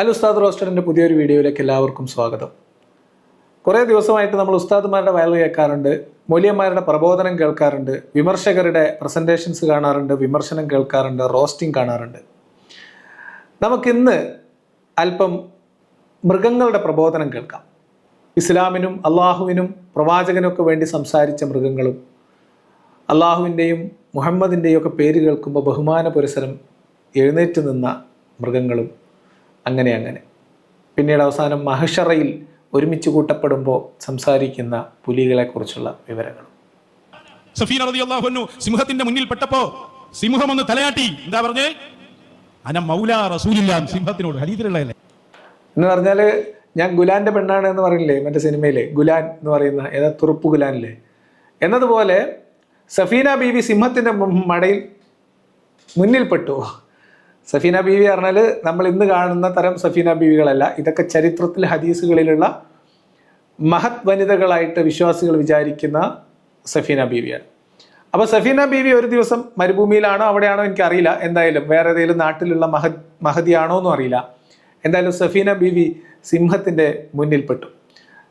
അൽ ഉസ്താദ് റോസ്റ്ററിന്റെ പുതിയൊരു വീഡിയോയിലേക്ക് എല്ലാവർക്കും സ്വാഗതം. കുറേ ദിവസമായിട്ട് നമ്മൾ ഉസ്താദുമാരുടെ വയൽ കേൾക്കാറുണ്ട് മൂല്യന്മാരുടെ പ്രബോധനം കേൾക്കാറുണ്ട് വിമർശകരുടെ പ്രസന്റേഷൻസ് കാണാറുണ്ട് വിമർശനം കേൾക്കാറുണ്ട് റോസ്റ്റിംഗ് കാണാറുണ്ട്. നമുക്കിന്ന് അല്പം മൃഗങ്ങളുടെ പ്രബോധനം കേൾക്കാം. ഇസ്ലാമിനും അള്ളാഹുവിനും പ്രവാചകനൊക്കെ വേണ്ടി സംസാരിച്ച മൃഗങ്ങളും അള്ളാഹുവിന്റെയും മുഹമ്മദിന്റെയും ഒക്കെ പേര് കേൾക്കുമ്പോൾ ബഹുമാന പുരസരം എഴുന്നേറ്റ് നിന്ന മൃഗങ്ങളും അങ്ങനെ അങ്ങനെ. പിന്നീട് അവസാനം മഹഷറയിൽ ഒരുമിച്ച് കൂട്ടപ്പെടുമ്പോൾ സംസാരിക്കുന്ന പുലികളെക്കുറിച്ചുള്ള വിവരങ്ങൾ. റളിയല്ലാഹു അൻഹു സിംഹത്തിന്റെ മുന്നിൽ പെട്ടപ്പോ സിംഹം ഒന്ന് തലയാട്ടി. എന്താ പറഞ്ഞേ? അന മൗല റസൂലില്ല സിംഹത്തിനോട് ഹരീതിലുള്ളതല്ലേ എന്ന് പറഞ്ഞാൽ ഞാൻ ഗുലാന്റെ പെണ്ണാണ് എന്ന് പറയില്ലേ മറ്റേ സിനിമയിലെ? ഗുലാൻ എന്ന് പറയുന്ന ഏതാ തുറുപ്പ് ഗുലാനിലെ എന്നതുപോലെ സഫീന ബീവി സിംഹത്തിന്റെ മടയിൽ മടയിൽ മുന്നിൽപ്പെട്ടു. സഫീന ബീവി പറഞ്ഞാൽ നമ്മൾ ഇന്ന് കാണുന്ന തരം സഫീന ബീവികളല്ല. ഇതൊക്കെ ചരിത്രത്തിൽ ഹദീസുകളിലുള്ള മഹത് വനിതകളായിട്ട് വിശ്വാസികൾ വിചാരിക്കുന്ന സഫീന ബീവിയാണ്. അപ്പോൾ സഫീന ബീവി ഒരു ദിവസം മരുഭൂമിയിലാണോ അവിടെയാണോ എനിക്കറിയില്ല. എന്തായാലും വേറെ ഏതെങ്കിലും നാട്ടിലുള്ള മഹത് മഹതിയാണോ എന്നും അറിയില്ല. എന്തായാലും സഫീന ബീവി സിംഹത്തിന്റെ മുന്നിൽപ്പെട്ടു.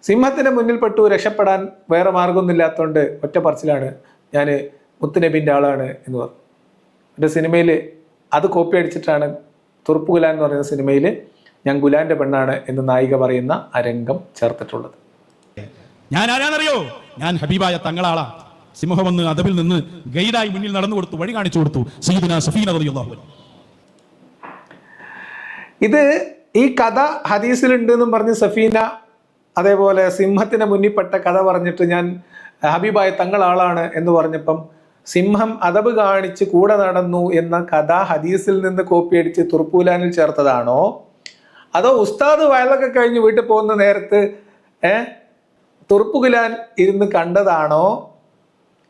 സിംഹത്തിന്റെ മുന്നിൽപ്പെട്ടു രക്ഷപ്പെടാൻ വേറെ മാർഗമൊന്നുമില്ലാത്തതുകൊണ്ട് ഒറ്റ പറച്ചിലാണ്. ഞാൻ മുത്തുനബിന്റെ ആളാണ് എന്ന് പറഞ്ഞു. എന്റെ സിനിമയിൽ അത് കോപ്പി അടിച്ചിട്ടാണ് തുറുപ്പ് ഗുലാൻ എന്ന് പറയുന്ന സിനിമയിൽ ഞാൻ ഗുലാന്റെ പെണ്ണാണ് എന്ന് നായിക പറയുന്ന ആ രംഗം ചേർത്തിട്ടുള്ളത്. ഞാൻ ആരാണെന്നറിയോ ഞാൻ ഹബീബായ തങ്ങളാളാ. സിംഹം വന്ന് അതവിൽ നിന്ന് ഗൈഡായി മുന്നിൽ നടന്നു കൊടുത്തു വഴി കാണിച്ചു കൊടുത്തു. സഫീന ഇത് ഈ കഥ ഹദീസിലുണ്ട് എന്നും പറഞ്ഞ് സഫീന അതേപോലെ സിംഹത്തിന് മുന്നിൽപ്പെട്ട കഥ പറഞ്ഞിട്ട് ഞാൻ ഹബീബായ തങ്ങളാളാണ് എന്ന് പറഞ്ഞപ്പം സിംഹം അതബ് കാണിച്ച് കൂടെ നടന്നു എന്ന കഥ ഹദീസിൽ നിന്ന് കോപ്പി അടിച്ച് തുർപ്പൂലാനിൽ ചേർത്തതാണോ? അതോ ഉസ്താദ് വയലൊക്കെ കഴിഞ്ഞ് വീട്ടിൽ പോകുന്ന നേരത്ത് ഏ തുർപ്പുകുലാൻ ഇരുന്ന് കണ്ടതാണോ?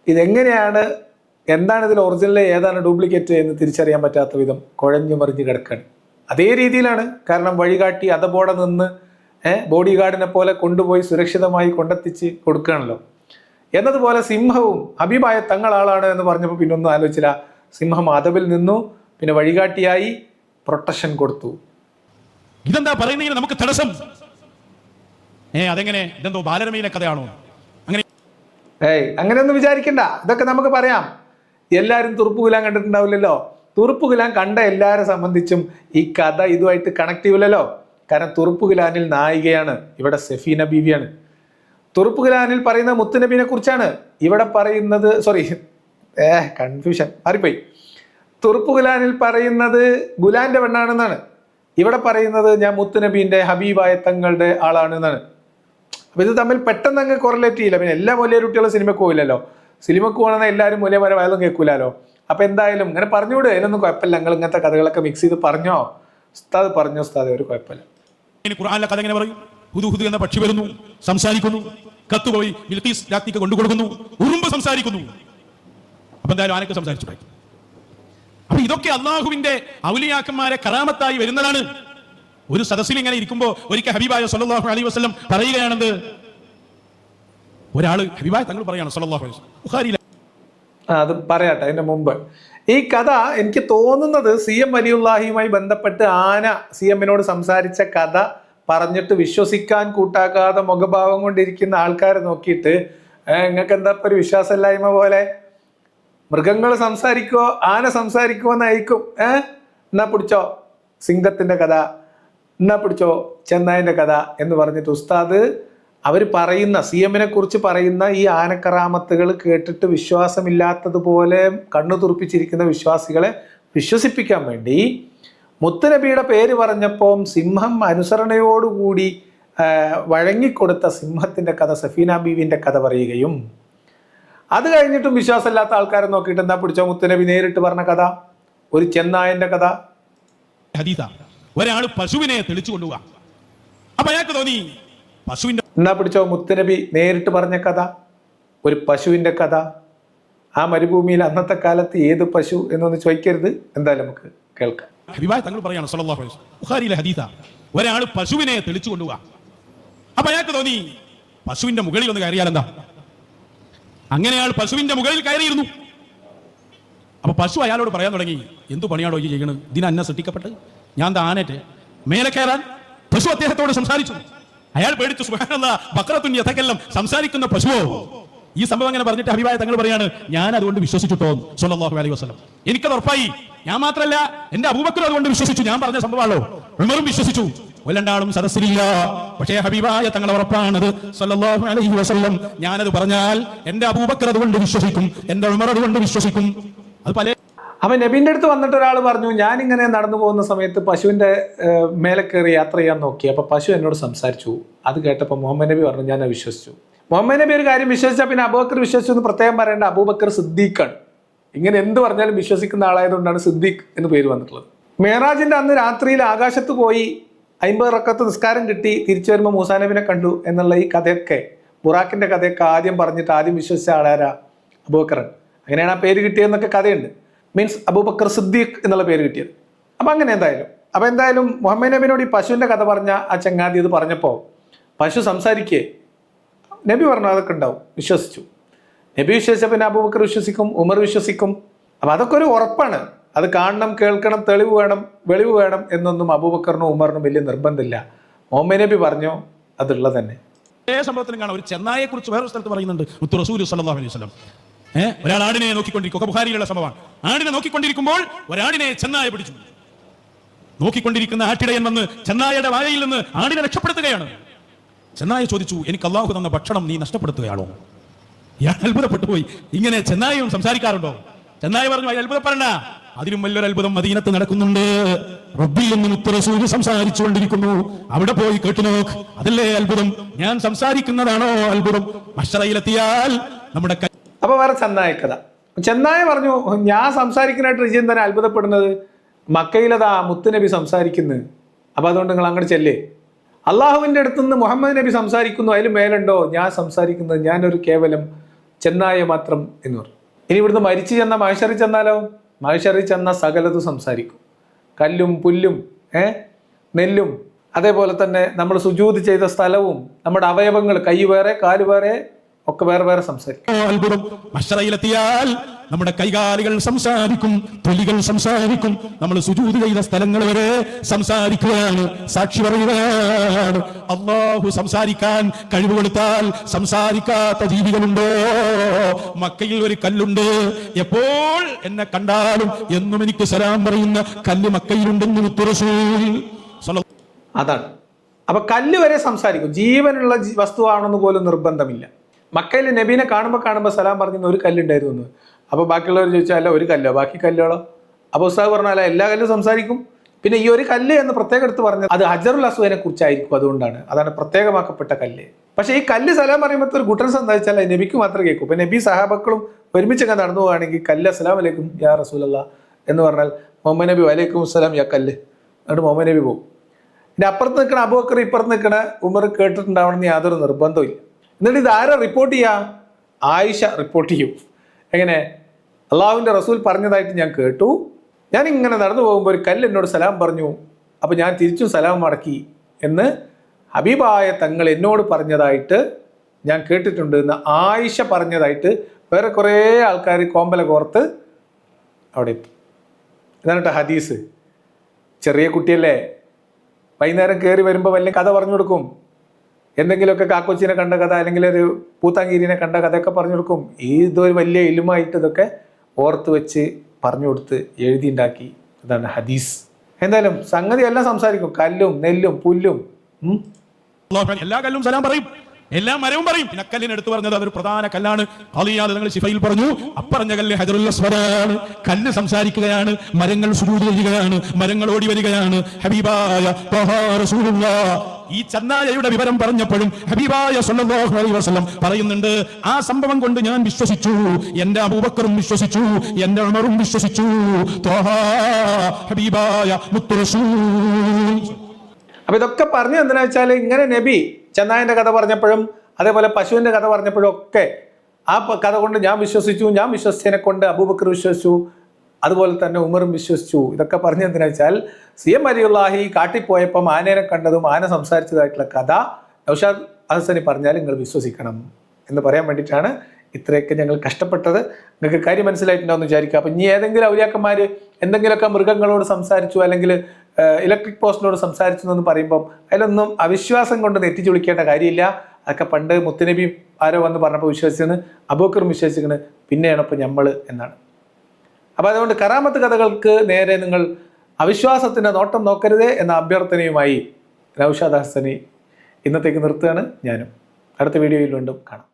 ഇതെങ്ങനെയാണ്? എന്താണ് ഇതിൽ ഒറിജിനൽ ഏതാണ് ഡ്യൂപ്ലിക്കേറ്റ് എന്ന് തിരിച്ചറിയാൻ പറ്റാത്ത വിധം കുഴഞ്ഞു മറിഞ്ഞ് കിടക്കാണ് അതേ രീതിയിലാണ് കാരണം വഴികാട്ടി അതബോടെ നിന്ന് ബോഡി ഗാർഡിനെ പോലെ കൊണ്ടുപോയി സുരക്ഷിതമായി കൊണ്ടെത്തിച്ച് കൊടുക്കുകയാണല്ലോ എന്നതുപോലെ സിംഹവും ഹബീബായ തങ്ങളാളാണ് എന്ന് പറഞ്ഞപ്പോൾ പിന്നെ ഒന്നും ആലോചിച്ചില്ല. സിംഹം അതവിൽ നിന്നു പിന്നെ വഴികാട്ടിയായി പ്രൊട്ടക്ഷൻ കൊടുത്തു. ഇതെന്താ പറയുന്നതിന് നമുക്ക് തടസ്സം? ഏ അതെങ്ങനെ? ഇതെന്തോ ബാലരമയിലെ കഥയാണോ? അങ്ങനെ ഏയ് അങ്ങനെയൊന്നും വിചാരിക്കണ്ട. ഇതൊക്കെ നമുക്ക് പറയാം. എല്ലാവരും തുറുപ്പുകുലാൻ കണ്ടിട്ടുണ്ടാവില്ലല്ലോ. തുറുപ്പുകുലാൻ കണ്ട എല്ലാവരെ സംബന്ധിച്ചും ഈ കഥ ഇതുമായിട്ട് കണക്ട് ചെയ്യില്ലല്ലോ കാരണം തുറുപ്പുകുലാനിൽ നായികയാണ്. ഇവിടെ സെഫീന ബീവിയാണ്. തുറുപ്പുകുലാനിൽ പറയുന്ന മുത്തുനബീനെ കുറിച്ചാണ് ഇവിടെ പറയുന്നത്. സോറി ഏ കൺഫ്യൂഷൻ മാറിപ്പോയി. തുറുപ്പുകുലാനിൽ പറയുന്നത് ഗുലാന്റെ പെണ്ണാണെന്നാണ്. ഇവിടെ പറയുന്നത് ഞാൻ മുത്തുനബീന്റെ ഹബീബായ തങ്ങളുടെ ആളാണെന്നാണ്. അപ്പൊ ഇത് തമ്മിൽ പെട്ടെന്ന് അങ്ങ് കൊറലേറ്റ് ചെയ്യില്ല. പിന്നെ എല്ലാ മൊലിയ കുട്ടികളും സിനിമക്ക് പോയില്ലല്ലോ സിനിമക്ക് പോകണമെന്ന് എല്ലാവരും മൊലിയമാരെ വയലും കേൾക്കൂലോ അപ്പൊ എന്തായാലും ഇങ്ങനെ പറഞ്ഞുകൂടെ അതിനൊന്നും കുഴപ്പമില്ല. ഞങ്ങൾ ഇങ്ങനത്തെ കഥകളൊക്കെ മിക്സ് ചെയ്ത് പറഞ്ഞോ. ഉസ്താദ് പറഞ്ഞോ ഉസ്താദ് ഒരു കുഴപ്പമില്ല. കഥ എങ്ങനെ പറയും? ഹുദു ഹുദു എന്ന പക്ഷി വരുന്നു സംസാരിക്കുന്നു കത്തുപോയി ബിൽക്കീസ് രാജ്ഞിക്ക് കൊണ്ടുകൊടുക്കുന്നു ഉറുമ്പ് സംസാരിക്കുന്നു. അപ്പൊ എന്തായാലും ആനക്ക് സംസാരിച്ചു അപ്പൊ ഇതൊക്കെ അള്ളാഹുവിന്റെ ഔലിയാക്കന്മാരെ കറാമത്തായി വരുന്നതാണ്. ഒരു സദസ്സിൽ ഇങ്ങനെ ഇരിക്കുമ്പോൾ ഒരിക്കൽ ഹബീബായ സല്ലാഹു അലൈ വസ്ലം പറയുകയാണെന്ന് ഒരാൾ ഹബീബായ തങ്ങൾ പറയാണ് സല്ലാഹു അലൈഹി അത് പറയാട്ടെ അതിന്റെ മുമ്പ്. ഈ കഥ എനിക്ക് തോന്നുന്നത് സി എം വലിയുല്ലാഹിയുമായി ബന്ധപ്പെട്ട് ആന സി എമ്മിനോട് സംസാരിച്ച കഥ പറഞ്ഞിട്ട് വിശ്വസിക്കാൻ കൂട്ടാക്കാതെ മുഖഭാവം കൊണ്ടിരിക്കുന്ന ആൾക്കാരെ നോക്കിയിട്ട് നിങ്ങൾക്ക് എന്താ ഒരു വിശ്വാസമില്ലായ്മ പോലെ? മൃഗങ്ങൾ സംസാരിക്കുവോ ആന സംസാരിക്കുവോ എന്നായിരിക്കും എന്നാ പിടിച്ചോ? സിംഗത്തിന്റെ കഥ. എന്നാ പിടിച്ചോ? ചെന്നായിന്റെ കഥ എന്ന് പറഞ്ഞിട്ട് ഉസ്താദ് അവർ പറയുന്ന സി എമ്മിനെ കുറിച്ച് പറയുന്ന ഈ ആനക്കറാമത്തുകൾ കേട്ടിട്ട് വിശ്വാസമില്ലാത്തതുപോലെ കണ്ണു തുറപ്പിച്ചിരിക്കുന്ന വിശ്വാസികളെ വിശ്വസിപ്പിക്കാൻ വേണ്ടി മുത്തുനബിയുടെ പേര് പറഞ്ഞപ്പോൾ സിംഹം അനുസരണയോടുകൂടി വഴങ്ങിക്കൊടുത്ത സിംഹത്തിന്റെ കഥ സഫീന ബീവിന്റെ കഥ പറയുകയും. അത് കഴിഞ്ഞിട്ടും വിശ്വാസമില്ലാത്ത ആൾക്കാരെ നോക്കിയിട്ട് എന്താ പിടിച്ചോ മുത്തുനബി നേരിട്ട് പറഞ്ഞ കഥ ഒരു ചെന്നായന്റെ കഥ. ഒരാൾ പശുവിനെ തെളിച്ചു കൊണ്ടുപോവാ അപ്പൊ അയാൾക്ക് തോന്നി പശുവിന്റെ എന്നാ പിടിച്ചോ മുത്തുനബി നേരിട്ട് പറഞ്ഞ കഥ ഒരു പശുവിന്റെ കഥ. ആ മരുഭൂമിയിൽ അന്നത്തെ കാലത്ത് ഏത് പശു എന്നൊന്ന് ചോദിക്കരുത്. എന്തായാലും നമുക്ക് കേൾക്കാം. ഹബീബായ തങ്ങൾ പറയാണ് സല്ലല്ലാഹു അലൈഹി ബുഖാരിയിലെ ഹദീസ ഒരാൾ പശുവിനെ തെളിച്ചു കൊണ്ടുപോവാ. അപ്പൊ അയാൾക്ക് തോന്നി പശുവിന്റെ മുകളിൽ ഒന്ന് കയറിയാൽ എന്താ? അങ്ങനെ അയാൾ പശുവിന്റെ മുകളിൽ കയറിയിരുന്നു. അപ്പൊ പശു അയാളോട് പറയാൻ തുടങ്ങി എന്തു പണിയാണോ ഈ ചെയ്യണത്? ഇതിന് അന്നെ സൃഷ്ടിക്കപ്പെട്ട് ഞാൻ ദാ ആനറ്റ് മേലെ കയറാൻ പശു അദ്ദേഹത്തോട് സംസാരിച്ചു. അയാൾ പേടിച്ചു സുബാനല്ല ബക്രത്തുൻ യഥക്കെല്ലാം സംസാരിക്കുന്ന പശുവോ? ഈ സംഭവം അങ്ങനെ പറഞ്ഞിട്ട് അഭിപ്രായ തങ്ങൾ പറയാണ് ഞാൻ അതുകൊണ്ട് വിശ്വസിച്ചിട്ടോ സല്ലല്ലാഹു അലൈഹി വസ്ലം എനിക്കത് ഉറപ്പായി. ഞാൻ മാത്രല്ല എന്റെ അബൂബക്കർ അതുകൊണ്ട് വിശ്വസിച്ചു. ഞാൻ പറഞ്ഞ സംഭവമാണല്ലോ. ഉമറും വിശ്വസിച്ചു. കൊല്ലണ്ടാളും സദസ്സിലില്ല. പക്ഷേ ഹബീബായ തങ്ങൾ ഉറപ്പാണത്. സല്ലല്ലാഹു അലൈഹി വസല്ലം ഞാനത് പറഞ്ഞാൽ എന്റെ അബൂബക്കർ അതുകൊണ്ട് വിശ്വസിക്കും. എന്റെ ഉമർ അതുകൊണ്ട് വിശ്വസിക്കും. അത് പല അവൻ നബീന്റെ അടുത്ത് വന്നിട്ട് ഒരാൾ പറഞ്ഞു ഞാൻ ഇങ്ങനെ നടന്നു പോകുന്ന സമയത്ത് പശുവിന്റെ ഏഹ്, മേലെ കയറി യാത്ര ചെയ്യാൻ നോക്കി. അപ്പൊ പശു എന്നോട് സംസാരിച്ചു. അത് കേട്ടപ്പോൾ മുഹമ്മദ് നബി പറഞ്ഞു ഞാൻ വിശ്വസിച്ചു. മുഹമ്മദ് നബി ഒരു കാര്യം വിശ്വസിച്ചാൽ പിന്നെ അബൂബക്കർ വിശ്വസിച്ചു എന്ന് പ്രത്യേകം പറയേണ്ട അബൂബക്കർ സിദ്ദീഖാണ്. ഇങ്ങനെ എന്ത് പറഞ്ഞാലും വിശ്വസിക്കുന്ന ആളായതുകൊണ്ടാണ് സിദ്ദീഖ് എന്ന് പേര് വന്നിട്ടുള്ളത്. മേറാജിന്റെ അന്ന് രാത്രിയിൽ ആകാശത്ത് പോയി അമ്പത് റക്കത്ത് നിസ്കാരം കിട്ടി തിരിച്ചു വരുമ്പോൾ മൂസാനബിനെ കണ്ടു എന്നുള്ള ഈ കഥയൊക്കെ ബുറാക്കിന്റെ കഥയൊക്കെ ആദ്യം പറഞ്ഞിട്ട് ആദ്യം വിശ്വസിച്ച ആളാരാ അബൂബക്കർ. അങ്ങനെയാണ് ആ പേര് കിട്ടിയതെന്നൊക്കെ കഥയുണ്ട്. മീൻസ് അബൂബക്കർ സിദ്ദീഖ് എന്നുള്ള പേര് കിട്ടിയത്. അപ്പം അങ്ങനെ എന്തായാലും. അപ്പം എന്തായാലും മുഹമ്മദ് നബിനോട് ഈ പശുവിന്റെ കഥ പറഞ്ഞ ആ ചങ്ങാതി ഇത് പറഞ്ഞപ്പോൾ പശു സംസാരിക്കേ. നബി പറഞ്ഞു അതൊക്കെ ഉണ്ടാവും. വിശ്വസിച്ചു. നബി വിശ്വസിച്ച പിന്നെ അബൂബക്കർ വിശ്വസിക്കും ഉമർ വിശ്വസിക്കും. അപ്പം അതൊക്കെ ഒരു ഉറപ്പാണ്. അത് കാണണം കേൾക്കണം തെളിവ് വേണം വെളിവ് വേണം എന്നൊന്നും അബൂബക്കറിനും ഉമറിനും വലിയ നിർബന്ധമില്ല. മുഹമ്മദ് നബി പറഞ്ഞു അതുള്ളത് തന്നെ. സംഭവത്തിലും കാണാം. ഒരു ചെന്നായെ കുറിച്ച് വേറൊരു സ്ഥലത്ത് പറയുന്നുണ്ട്. മുത്തു റസൂൽ സല്ലല്ലാഹു അലൈഹി വസല്ലം. ഏ? ഒരാൾ ആടിനെ നോക്കിക്കൊണ്ടിരിക്കും. ഒക്കെ ബുഖാരിയിലുള്ള സംഭവമാണ് ആടിനെ നോക്കിക്കൊണ്ടിരിക്കുമ്പോൾ ഒരാടിനെ ചെന്നായ പിടിച്ചു. നോക്കിക്കൊണ്ടിരിക്കുന്ന ആട്ടിടയൻ വന്ന് ചെന്നായയുടെ വായയിൽ നിന്ന് ആടിനെ രക്ഷപ്പെടുത്തുകയാണ്. ചെന്നായ ചോദിച്ചു എനിക്ക് അള്ളാഹു തന്ന ഭക്ഷണം നീ നഷ്ടപ്പെടുത്തുകയാണോ? ഇയാൾ അത്ഭുതപ്പെട്ടു പോയി ഇങ്ങനെ ചെന്നായും സംസാരിക്കാറുണ്ടോ? ചെന്നായി പറഞ്ഞു അയാൾ അത്ഭുതപ്പെടണ്ട അതിലും വലിയൊരു അത്ഭുതം മദീനത്ത് നടക്കുന്നുണ്ട്. റബ്ബിൽ എന്ന് മുത്തറസൂൽ സംസാരിച്ചുകൊണ്ടിരിക്കുന്നു. അവിടെ പോയി കേട്ടു നോക്ക്. അതല്ലേ അത്ഭുതം? ഞാൻ സംസാരിക്കുന്നതാണോ അത്ഭുതം? മഷറയിലെത്തിയാൽ നമ്മുടെ അപ്പൊ വേറെ ചെന്നായ കഥ. ചെന്നായ പറഞ്ഞു ഞാൻ സംസാരിക്കുന്നതായിട്ട് റിജിയൻ തന്നെ അത്ഭുതപ്പെടുന്നത്? മക്കയിലതാ മുത്തുനബി സംസാരിക്കുന്നു. അപ്പൊ അതുകൊണ്ട് നിങ്ങൾ അങ്ങോട്ട് ചെല്ലേ. അള്ളാഹുവിന്റെ അടുത്തുനിന്ന് മുഹമ്മദ് നബി സംസാരിക്കുന്നു. അതിൽ മേലുണ്ടോ? ഞാൻ സംസാരിക്കുന്നത് ഞാനൊരു കേവലം ചെന്നായ മാത്രം എന്ന് പറഞ്ഞു. ഇനി ഇവിടുന്ന് മരിച്ചു ചെന്ന മഹേശ്വറി ചെന്നാലോ? മഹേശ്വറി ചെന്ന സകലതും സംസാരിക്കും. കല്ലും പുല്ലും ഏ? നെല്ലും. അതേപോലെ തന്നെ നമ്മൾ സുജൂത് ചെയ്ത സ്ഥലവും നമ്മുടെ അവയവങ്ങൾ കൈ വേറെ കാൽ വേറെ ഒക്കെ വേറെ വേറെ സംസാരിക്കും. നമ്മുടെ കൈകാലുകൾ സംസാരിക്കും തൊലികൾ സംസാരിക്കും. നമ്മൾ സുജൂത് ചെയ്ത സ്ഥലങ്ങൾ വരെ സംസാരിക്കുകയാണ് സാക്ഷി പറയുകയാണ്. അള്ളാഹു സംസാരിക്കാൻ കഴിവ് കൊടുത്താൽ സംസാരിക്കാത്ത ജീവികളുണ്ടോ? മക്കയിൽ ഒരു കല്ലുണ്ട്. എപ്പോൾ എന്നെ കണ്ടാലും എന്നും എനിക്ക് സലാം പറയുന്ന കല്ല് മക്കയിലുണ്ടെന്ന് അതാണ്. അപ്പൊ കല്ല് വരെ സംസാരിക്കും. ജീവനുള്ള വസ്തുവാണെന്ന് പോലും നിർബന്ധമില്ല. മക്കയിൽ നബീനെ കാണുമ്പോൾ കാണുമ്പോൾ സലാം പറഞ്ഞിരുന്ന ഒരു കല്ലുണ്ടായിരുന്നു എന്ന് അപ്പൊ ബാക്കിയുള്ളവർ ചോദിച്ചാൽ അല്ല ഒരു കല്ലോ ബാക്കി കല്ലുകളോ അപ്പോൾ ഉസ്താദ് പറഞ്ഞാൽ എല്ലാ കല്ലും സംസാരിക്കും. പിന്നെ ഈ ഒരു കല്ല് എന്ന് പ്രത്യേകം എടുത്ത് പറഞ്ഞത് അത് ഹജറുൽ അസുവിനെ കുറിച്ചായിരിക്കും അതുകൊണ്ടാണ്. അതാണ് പ്രത്യേകമാക്കപ്പെട്ട കല്ല്. പക്ഷേ ഈ കല്ല് സലാം പറയുമ്പോൾ ഒരു ഗുട്ടൻസ് എന്താ നബിക്ക് മാത്രമേ കേൾക്കൂ. പിന്നെ നബി സഹാബക്കളും ഒരുമിച്ചൊക്കെ നടന്നു പോവുകയാണെങ്കിൽ കല്ല് അസ്സലാം വലൈക്കും യാ റസൂലല്ല എന്ന് പറഞ്ഞാൽ മുഹമ്മദ് നബി വലൈക്കും അസ്സലാം യാ കല്ല് എന്നിട്ട് മുഹമ്മദ് നബി പോകും. പിന്നെ അപ്പുറത്ത് നിൽക്കണ അബൂബക്കർ ഇപ്പുറത്ത് നിൽക്കണ ഉമർ കേട്ടിട്ടുണ്ടാവണമെന്ന് യാതൊരു നിർബന്ധവും എന്നിട്ട് ഇത് ആരാ റിപ്പോർട്ട് ചെയ്യുക ആയിഷ റിപ്പോർട്ട് ചെയ്യും. എങ്ങനെ? അള്ളാഹുവിന്റെ റസൂൽ പറഞ്ഞതായിട്ട് ഞാൻ കേട്ടു. ഞാൻ ഇങ്ങനെ നടന്നു പോകുമ്പോൾ ഒരു കല്ല് എന്നോട് സലാം പറഞ്ഞു. അപ്പോൾ ഞാൻ തിരിച്ചും സലാം മടക്കി എന്ന് ഹബീബായ തങ്ങൾ എന്നോട് പറഞ്ഞതായിട്ട് ഞാൻ കേട്ടിട്ടുണ്ട് എന്ന് ആയിഷ പറഞ്ഞതായിട്ട് വേറെ കുറേ ആൾക്കാർ കോമ്പല കോർത്ത് അവിടെ എത്തും. ഇതാണ് കേട്ടോ ഹദീസ്. ചെറിയ കുട്ടിയല്ലേ? വൈകുന്നേരം കയറി വരുമ്പോൾ വല്ല കഥ പറഞ്ഞു കൊടുക്കും. എന്തെങ്കിലുമൊക്കെ കാക്കോച്ചിനെ കണ്ട കഥ അല്ലെങ്കിൽ ഒരു പൂത്താങ്കീരിനെ കണ്ട കഥയൊക്കെ പറഞ്ഞു കൊടുക്കും. ഇതൊരു വലിയ ഇലുമായിട്ട് ഇതൊക്കെ ഓർത്ത് വെച്ച് പറഞ്ഞു കൊടുത്ത് എഴുതിയുണ്ടാക്കി അതാണ് ഹദീസ്. എന്തായാലും സംഗതി എല്ലാം സംസാരിക്കും. കല്ലും നെല്ലും പുല്ലും. എല്ലാ കല്ലും സലാം പറയും. എല്ലാ മരവും പറയും. പിന്നെ കല്ലിന് എടുത്തു പറഞ്ഞത് അതൊരു പ്രധാന കല്ലാണ്. അലിയാൽ നിങ്ങൾ ശിഫയിൽ പറഞ്ഞു. അപ്പറഞ്ഞ കല്ല് ഹജറുൽ അസ്വദാണ്. കല്ല് സംസാരിക്കുകയാണ്. മരങ്ങൾ സുരൂതി വരികയാണ് മരങ്ങൾ ഓടി വരികയാണ്. ഹബീബായ. ഈ ചന്നായയുടെ വിവരം പറഞ്ഞപ്പോഴും ഹബീബായ സല്ലല്ലാഹു അലൈഹി വസല്ലം പറയുന്നുണ്ട് ആ സംഭവം കൊണ്ട് ഞാൻ വിശ്വസിച്ചു എന്റെ അബൂബക്കറും വിശ്വസിച്ചു എന്റെ ഉമറും വിശ്വസിച്ചു. ഹബീബായ അപ്പൊ ഇതൊക്കെ പറഞ്ഞു എന്തിനാ വെച്ചാൽ ഇങ്ങനെ നബി ചെന്നായന്റെ കഥ പറഞ്ഞപ്പോഴും അതേപോലെ പശുവിന്റെ കഥ പറഞ്ഞപ്പോഴും ഒക്കെ ആ കഥ കൊണ്ട് ഞാൻ വിശ്വസിച്ചു ഞാൻ വിശ്വസിച്ചതിനെ കൊണ്ട് അബൂബക്കർ വിശ്വസിച്ചു. അതുപോലെ തന്നെ ഉമറും വിശ്വസിച്ചു. ഇതൊക്കെ പറഞ്ഞു എന്തിനാ വെച്ചാൽ സി എം അലിയുള്ളാഹി കാട്ടിപ്പോയപ്പം ആനേനെ കണ്ടതും ആന സംസാരിച്ചതായിട്ടുള്ള കഥ നൌഷാദ് അഹസനി പറഞ്ഞാൽ നിങ്ങൾ വിശ്വസിക്കണം എന്ന് പറയാൻ വേണ്ടിയിട്ടാണ് ഇത്രയൊക്കെ ഞങ്ങൾ കഷ്ടപ്പെട്ടത്. നിങ്ങൾക്ക് കാര്യം മനസ്സിലായിട്ടുണ്ടോ എന്ന് വിചാരിക്കുക. അപ്പം ഇനി ഏതെങ്കിലും ഔലിയാക്കന്മാർ എന്തെങ്കിലുമൊക്കെ മൃഗങ്ങളോട് സംസാരിച്ചു അല്ലെങ്കിൽ ഇലക്ട്രിക് പോസ്റ്റിനോട് സംസാരിച്ചു എന്ന് പറയുമ്പം അതിലൊന്നും അവിശ്വാസം കൊണ്ട് നെറ്റിച്ചു വിളിക്കേണ്ട കാര്യമില്ല. അതൊക്കെ പണ്ട് മുത്തനബി ആരോ വന്ന് പറഞ്ഞപ്പോൾ വിശ്വസിച്ചാണ് അബൂക്കറും വിശ്വസിക്കുന്നത് പിന്നെയാണ് ഇപ്പോൾ നമ്മൾ എന്നാണ്. അപ്പോൾ അതുകൊണ്ട് കരാമത്ത് കഥകൾക്ക് നേരെ നിങ്ങൾ അവിശ്വാസത്തിന്റെ നോട്ടം നോക്കരുതേ എന്ന അഭ്യർത്ഥനയുമായി നൌഷാദ് ഹസനി ഇന്നത്തേക്ക് നിർത്തുകയാണ് ഞാനും. അടുത്ത വീഡിയോയിൽ വീണ്ടും കാണാം.